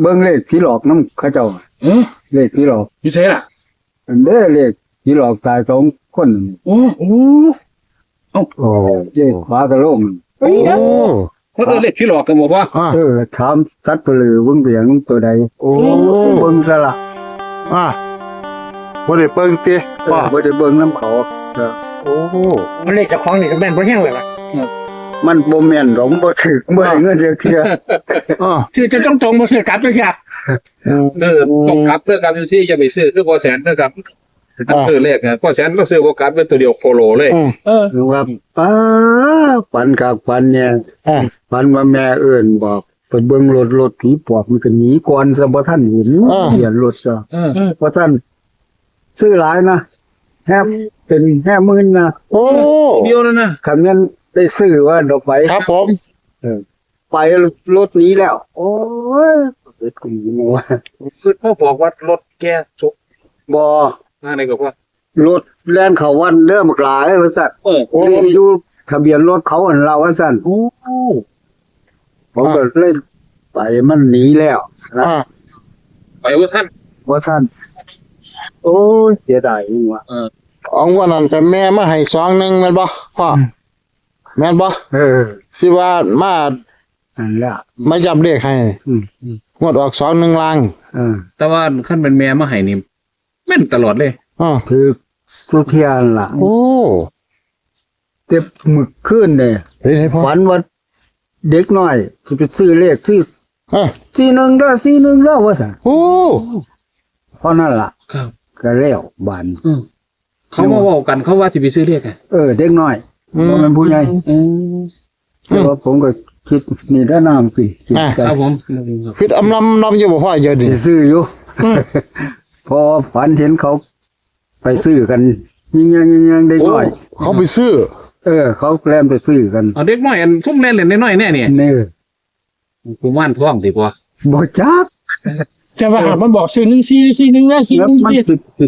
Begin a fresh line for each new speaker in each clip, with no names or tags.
เบิ่งเลขที่หลอกน้ำเขาเจ้า
เออ
เลขที่หลอก
พี่ใช่ล่ะ
อันเด้อเลขที่หลอกตายสองคนนี่
โอ้โอ้
โอ้เลขขวากระโหลกนี่
โอ้
เออเลขที่หลอกกันบอกว่า
อะ
เออถามสัตว์เปลือเบิ่งเบียงตัวใด
โอ้
เบิ่งซะละ
อะบ่ได้เปิงเตี้ย
เออบ่ได้เบิ่งน้ำเขาเออ
โอ้
มันเลขจากของนี่ก็แม่นบ่แห้งเลยล่ะ
มันบ่แม่นหรอกบ่ถึกบ่ให้เงินจักเที่ย
อะ
ชื่อจะต้องตรงบ่ซื้อกลับด้วยครับ
เออต้องกลับเด้อครับอยู่ที่จะไปซื้อคือพอแสนเด้อครับซื้อเลขนะพอแสนเราซื้อโอกาสเป็นตัวเดียวโคโลเลย
อืม
เออ
หรือว่าป้าฝันกับฝันเนี่ย
อะ
ฝันว่าแม่เอิ้นบอกไปเบิ่งรถรถผีปอบมันก็หนีก่อนซะบ่ทันเห็น
อ่า
เปลี่ยนรถซะ
เออ
บ่ทันซื้อหลายนะแฮบเป็นแฮ่หมื่นนะ
โอ้
เดียวนั่นนะ
คันแม่น ได้ซื้อว่าดอกไป
ครับผม
ไปรถหนี้แล้ว โอ้ยเกิดกูมัว
คือพ่อบอกว่ารถแกสุก
บ่
อะไรก็ว่าร
ถแล่นเขาวันเด้อบักหลายว่าซั่น
เออ
โอ้
อยู่ทะเบียนรถเขาอันเราว่าซั่น
โอ้
ผมก็เลยไปมันหนีแล้วนะ
อะ
ไปว่าท่าน
ว่าท่านโอ้ยเสียดายจังวะ
อองวันนั้นก็แม่มาให้ซองหนึงแม่นบ่พ่อ แม่นบ่
เออ
สิว่ามา
นั่นแหละ
มาจับเลขให้
อืม
งวดออกซองหนึงลาง
เออ
แต่ว่าขั้นเป็นแม่มาให้นี่แม่นตลอดเลย
อะ
คือสุเทียนล่ะ
โอ้
เต็บหมึกขึ้นเนี่ย
เฮ้ยให้พ่อ
ฝันว่าเด็กน้อยสิไปซื้อเลขซื้อ
อะ
สี่หนึ่งเด้อสี่หนึ่งเด้อว่าซั่น
โอ้
เพราะนั่นล่ะ
ครับ
ก็แล้วบาน
อืมเขามาบอกกันเขาว่าที่ไปซื้อเลขไง
เออ เด็กน้อย
อืม
บ่แมันผู้ใหญ่
อืม
แต่ว่าผมก็คิดนี่ได้น้ำสิคิด
อะ
กั
ครับผม
คืออำลำลำอยู่บ่พ่อเยอะดิ
สิซื้ออยู่พอฝันเห็นเขา ไปซื้อกัน ยิงยังยิงยังเด็ก
โอ้
น้อย
เขาไปซื้อ
เออ เขาแกล้มไปซื้อกัน
เอาเด็กน้อยอันซุ่มเล่นเล่นน้อยๆแน่เนี่ย
นี่
กูว่านท้องดีกว่า
บ่จัก
จะว่าหามันบอกซื้อ1 4 4 1นะ4
แล้วมัน
1
สิสิ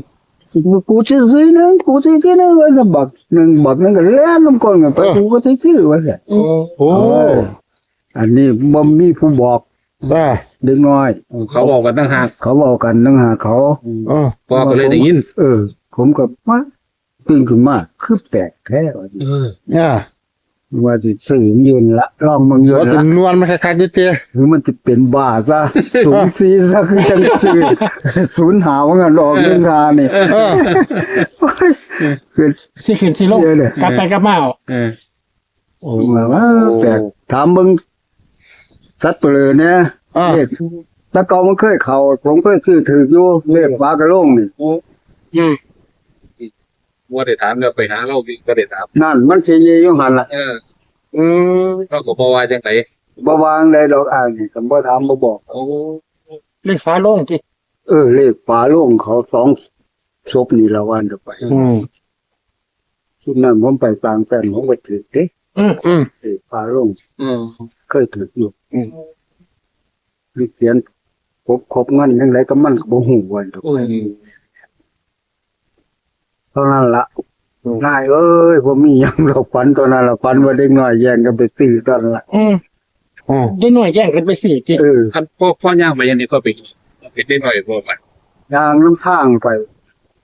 สิกูสิซื้อหนึงกูสิซื้อหนึงว่าจะบักหนึ่งบักหนึงก็แล่นลงก่อนกันไปกูก็สิซื้อว่าซั่น
โอ้
โอ้
เอออันนี้บ่มีผู้บอก
อะ
เด็กน้อย
เขาบอกกันตั้งหาก
เขาบอกกันตั้งหากเขา
อะ
พ่อก็เลยได้ยิน
เออ ผมก็มาตื่นขึ้นมาคือแปลกแท้ว่าสิ
เออ
อะ
ว่าสิซื้อมันยืนละลองมันยืน
ว่าถึ
ละ
งนวลมาคักๆอยู่เตี้ย
หรือมันจะเป็นบ้าซะศูนย์สี่ซะคือจังซื้อศูนย์หาว่างันหลอกเรื่องงานนี่
เออ
คือ
สิขึ้นสิลง
เยอะเลย
กลับไปกลับมาเอา
เออ
โอ้ว่าแปลกถามมึงสัตว์เปลือเนี่ย
อะ
เลขตะเกามันเคยเขาผมเคยซื้อถืออยู่เลขปลากระโลงนี่
อืม
ว่าได้ถามก็ไปหาเราก็ได้ถาม
นั่นมันสิเยอยู่หันล่ะ
เออ
อืม
เราก็บอกว่าจังได
บ่วางได้ดอกอ่างนี่ก็บ่ถามบ่บอก
โอ้
เลขฟ้าโล่งติ
เออ เลขปลาโลงเขาสองศพนี่ละวันเดี๋ยวไป
อืม
ชุดนั้นผมไปต่างแฟนผมไปถือเด้
อืม
เลขปลาโลง
เออ
เคยถืออยู่
อืม
มีเขียนครบครบเงินยังไงก็มันก็บ่ฮู้ว่าดอก
โอ้ย
เท่านั้นละนายเอ้ยผมมีหยังเราฝันตอนนั้นละฝันว่าเด็กน้อยแย่งกันไปซื้อตอนนั้นละ
อืม
อืม
ได้หน่วยแย่งกันไปสิติ
เออ
คันพ่อพ่อย่างไปยันนี่ก็ไปไปได้หน่อยบ่มัน
ย่างน้ำทางไป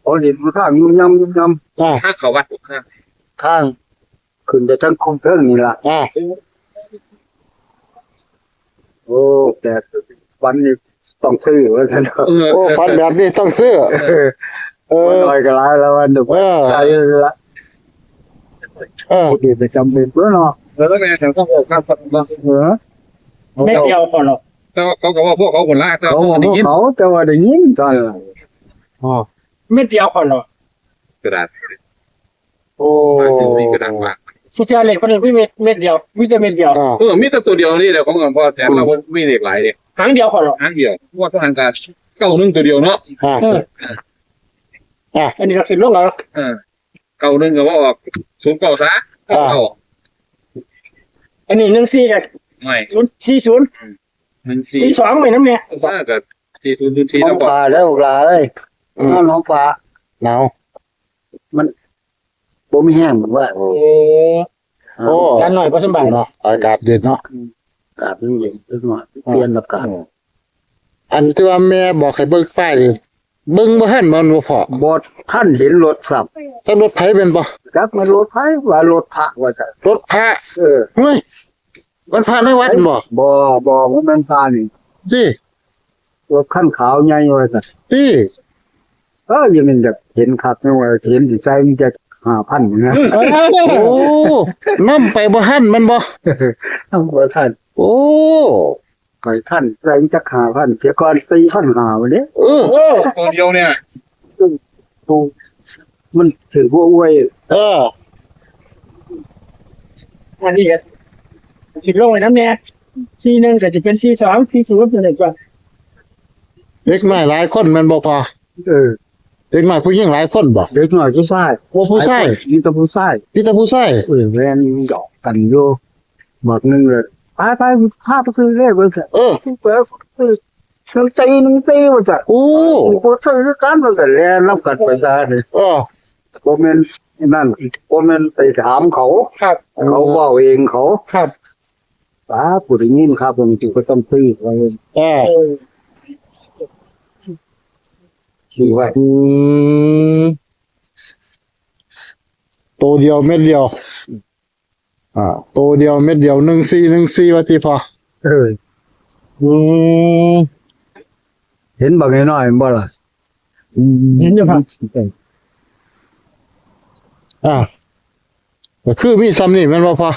โอ้เห็นทางยุ่มยำยุ่มย
อะ
ถ้าเขาวัดข้างำ
ทางขึ้นไปทั้งคุมเทิงนี่ละ
อะ
โอ้แต่ฝันนี่ต้องซื้อว่าซั่นเถอะ
เออ
โอ้ฟันแบบนี้ต้องซื้อ
เออ
เอ
บ่
อ
น้อยก็หลายแล้ววันเดี๋ยว
เออ
ใจละ
เออ
โอเคไปจำเป็นเพื่อเนาะ
แล้วก็แม่แต่ต้องบอกครับ
เออ
แม่เดียวพอหรอก
แต่ว่าเขาก็ว่าพวกเขาคนละแต่
เขา
ว่า
บอก
ได้ยิน
เขาแต่ว่าได้ยินตอนนั้น
อ๋อ
แม่เดียวพอหรอก
กระดาษ
โอ้
มาซื้อมีกระดาษวาง
สุดท้ายเลขเพิ่นมีเม็ดเม็ดเดียวมีแต่เม็ดเดียว
อะ
เออมีแต่ตัวเดียวนี่แหละของพ่อแสนเราไม่เด็กหลายเด็ก
หางเดียวพอหรอก
อันเดียวว่าทางการเก้าหนึ่งตัวเดียวเนาะ
อะ
เออ
อะ
อันนี้เราขึ้นลงแล้ว
เออเก้าหนึ่งก็ว่าออกศูนย์เก้าซะเก้า
อันนี้14กับ
ไม่
040
หนึ่งสี่
42ไม่นำเนี่ย
ว่ากับสี่ศูนย์ศูนย์สี่
น้อ
แล้
ง
วก็
ปลาแล้วปลาเอ้ย
อืม
น้องน้องปลา
หนาว
บ่มีแห้งเหมือนว่า
โอ้
โอ้
การหน่อยบ่สบาย
เนาะอากาศเย็นเนาะ
อากาศมันเย็นขึ้นมาเปลี่ยนอากาศ
อันที่ว่าแม่บอกให้เบิ่งป้ายนี่ เบิ่งบ่ทันมันบ่พอบ
อดท่านเห็นรถสับ
จักรถไผเป็นบ่
จักมันรถไฟว่ารถพระว่าจะ
รถพระ
เออ
เฮ้ยมันพระในวัดบ่
บ่บ่ว่ามันพานี่
จิ
รถขั้นขาวใหญ่ว่าจะ
ติ
เออยังมันจะเห็นครับไม่ว่าเห็นสิใจมันจะห้าพันนะ
เออ
โอ้นํไปบ่ทันมันบ่
ต้องว่าท่าน
โอ้
ไปท่านใจมันจะห้าพันเสียก่อนสี่พันหาวันนี้
เออ
โอ้
ตัวเดียวเนี่ย
ปูมันถือว่าอวย
เออ
อันนี้ก็คิดลงไว้น้ำเนี่ยซีหนึ่งก็จะเป็นซีสองซีศูนย์เป็นอะไรก่อน
เด็กน้อยหลายคนมันบ่พอ
เออ
เด็กน้อยผู้หญิงหลายคนบ่
เด็กหน่อยผู้ชาย
ว่าผู้ชาย
มีแต่ผู้ชาย
พี่แต่ผู้ชาย
เออแวนหยอกกันอยู่บอกหนึงเลย ไปไปพาไปซื้อเลขไปเถอะ
เออ
เปิดซื้อซื้อตีหนึ่งตีมาจ้ะ
โอ้
โอ้ซื้อคือกันมาแต่แล้วนับกันไปได้เลย
เออ
โมเมนนั่นโมเมนไปถามเขา
ครับ
เขาบอกเองเขา
ครับ
ป้าผู้ได้ยินครับผมจึงก็ต้องซื้อไว้
เออ
เออ
ซื้อไว้
อืมตัวเดียวเม็ดเดียว อ่าตัวเดียวเม็ดเดียวหนึ่งสี่หนึ่งสี่ว่าที่พอ
เออ
อืม
เห็นบางน้อยๆบ่ล่ะ
เห็นอยู่ครับ
อ่าก็คือมีซ้ำนี่แมันว่าพอ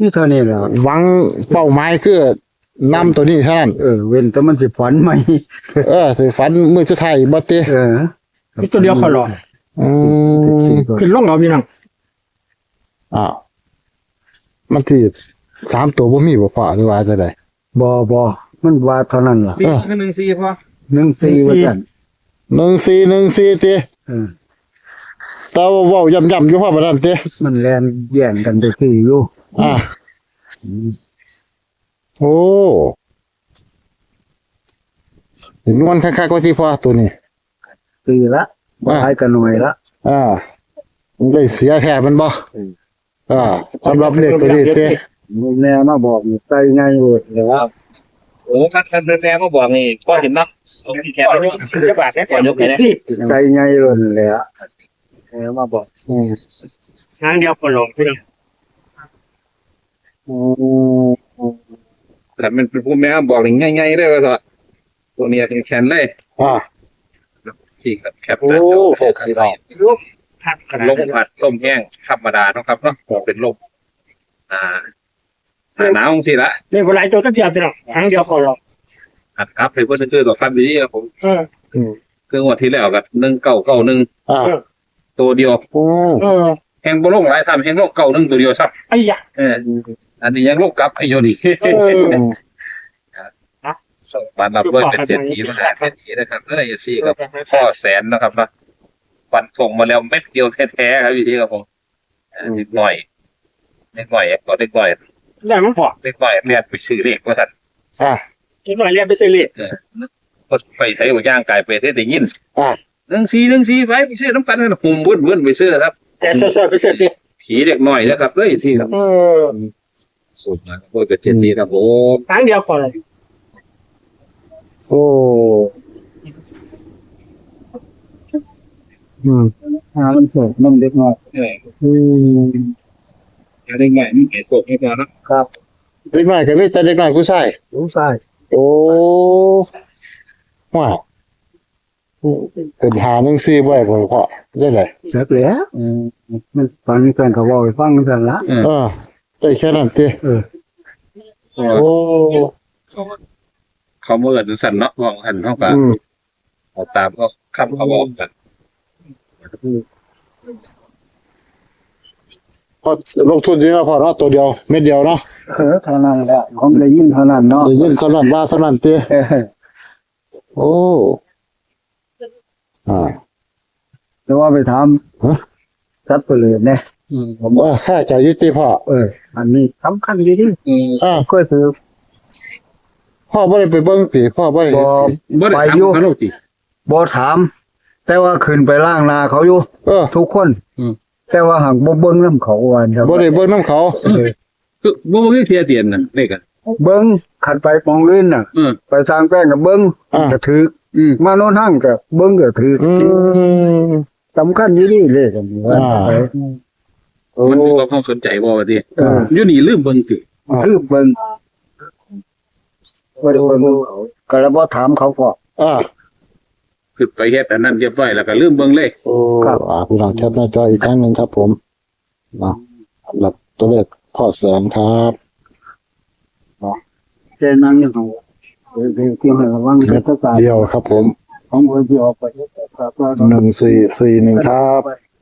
นี่เท่านี้แหละ
หวังเป้าหมายคือนำตัวนี้เท่านั้น
เออเว้นแต่มันสิฝันไหม
เออสิฝันมือสุดท้ายบ่ติ
เออ
มีตัวเดียวขอรอ
อืม
ขึ้นลงเราพี่น้อง
อ้าว มันที่สามตัวบ่มีบ่พอหรือว่าจะได้
บอบอมันว่าเท่านั้นล่ะ
สี่
เออ
หนึ่งสี่พอ
หนึ่งสี่ว่าสั่น
หนึ่งสี่หนึ่งสี่ติ
เออ
แต่ว่าเว้าย่ำๆอยู่พอบ่นั้นติ
มันแลนแย่งกันไปสี่อยู่
อ่าโอ้เห็นวันคักๆว่าที่พอตัวนี้
สี่ละ
อ่า
ท้ายกันหน่วยละ
อ่ามันเลยเสียแท้มันบ่
อืม
อ่าสำหรับเลขตัวนี้ติ
มึงแน่มาบอกนี่ใจไงเลยเดี๋ยวว่า
โอ้คันคันแรงๆมาบอกนี่พ่อเห็นนักเอาที่แขน
ก่อน
ไป
ยกจะบาทได้ก่อนยกเลย
ใจไงเลยแหละแน่มาบอก
อืม
ทางเดียวขอรอพี่น้อง
แต่มันเป็นผู้แม่บอกนี่ง่ายๆเลยว่าต่อตัวเนี้ยเป็นแขนเลย
อ่า
ที่กับแคป
โอ้
หน้าจอ
หกสิบดอก
ลูกทักขนาด
ลม
นั้น
พัดลมแห้งธรรมดาเนาะครับเนาะเป็นลมอ่าหน้าหนาวสิละ
เรียกว่าหลายตัวก็เทียบพี่น้องทางเดียวขอรอ
อัดครับให้เพื่อนชื่อต่อครับดีครับผม
เออ
คืองวดที่แล้วกับหนึ่งเก้าเก้าหนึ่ง
อ่า
ตัวเดียว
โอ้
เออ
แห่งบลงหลายทำแห่งโลกเก่าหนึ่งตัวเดียวซับ
ไอ้ยะ
เอออันนี้ยังโลกกลับไอ้โยนี่
เออ
บานรับด้วยเป็นเศรษฐีมาแล้วเศรษฐีนะครับเออเอซี่กับพ่อแสนนะครับนะ ฟันส่งมาแล้วเม็ดเดียวแท้ๆครับพี่ที่ครับผมเออนิดหน่อยเล็กหน่อยก็เล็กหน่อย
ได้มั้งพอ
เล็กหน่อยเรียนไปซื้อเลขว่าท่าน
อ่า
คิดหน่อยเรียนไปซื้อเลข
ก็ไปใช้หัวย่างกายไปได้ยิน
อ่า
หนึ่งสี่หนึ่งสี่ไปไปซื้อน้ำกันนะหุ่มเบิ้นเบิ้นไปซื้อครับ
แต่เสื้อๆไปเสื้อสิ
ผีเด็กหน่อยนะครับเลยที่ครับ
เออ
สุดมาโอ้ยเป็นเศรษฐีครับผม
ทางเดียวขอรอ
โอ้ อืม
หามันเถิดน้ำเด็กน้อย
เออ
อืม
เด็กหน่อยนี่เก๋โศกให้พอนะครับ
เด็กน้อยก็มีแต่เด็กน้อยผู้ชาย
รู้ใช่
โอ้ว้าวเป็นหาหนึ่งสี่ไว้บ่พอได้เลย
เลิกแล้วอืมมันตอนนี้แฟนเขาบอกไปฟังกันละ
เออได้แค่นั้นติ
เออ
โอ้
เขาเมื่อสั่นเนาะมองหันเท่ากับ
อืม
เอาตามก็คำเขาบอกกัน
พอลงทุนอยู่เนาะพอเนาะตัวเดียวเม็ดเดียวเนาะ
เออเท่านั้นแหละผมได้ยินเท่านั้นเนาะ
ได้ยินเท่านั้นว่าเท่านั้นติ
เออ
โอ้อ่า
แต่ว่าไปถาม
ฮะ
ซัดไปเลยเนี่ย
ผมว่าค่าใจอยุติพ่อ
เออ อันนี้สำคัญดีที่
อ่า
เคยถือ
พ่อบ่ได้ไปเบิ่งติพ่อบ่ได้
บอ
บ่ได้
ไป
ถาม
อยู่
เขาหรอกจิ
บอถาม แต่ว่าขึ้นไปล่างนาเขาอยู่
เออ
ทุกคน
อืม
แต่ว่าหักบ่เบิ้งน้ำเขาวันครับ
บ่ได้เบิ่งน้ำเขา
เออ
คือบ่บ่คือเทียเตียนน่ะเลขอะ
โอ้เบิ้งขัดไปมองลื่นน่ะ
อืม
ไปสร้างแป้งกับเบิ้ง
อ่า
ก็ถือ
อืม
มาโน่นห้างกับเบิ้งก็ถือ
อืม
สำคัญอยู่นี่เลยกันว่า
อ่า
ไป
มันมีความสนใจบ่ว่าติ
เออ
อยู่นี่ลืมเบิ่งติ
คือเบิ้งบ่ได้เบิ้งก็แล้วบ่ถามเขาก็
อ่า
ขึ้นไปเฮ็ดอันนั้นเรียบร้อยแล้วก็ลืมเบิ่งเลย
โอ้
ครับ
อ่าพี่น้องแคปหน้าจออีกครั้งหนึ่งครับผมเนาะสำหรับตัวเลขพ่อแสนครับ
แกนั่งอยู่ของเดี๋ยวเดี๋ยวเตรียมให้ระวังเฮ็ดศาสตร์
เดียวครับผม
ของเพิ่นสิออกไปเฮ็ดศาสตร์
หนึ่งสี่สี่หนึ่งครับ
ไป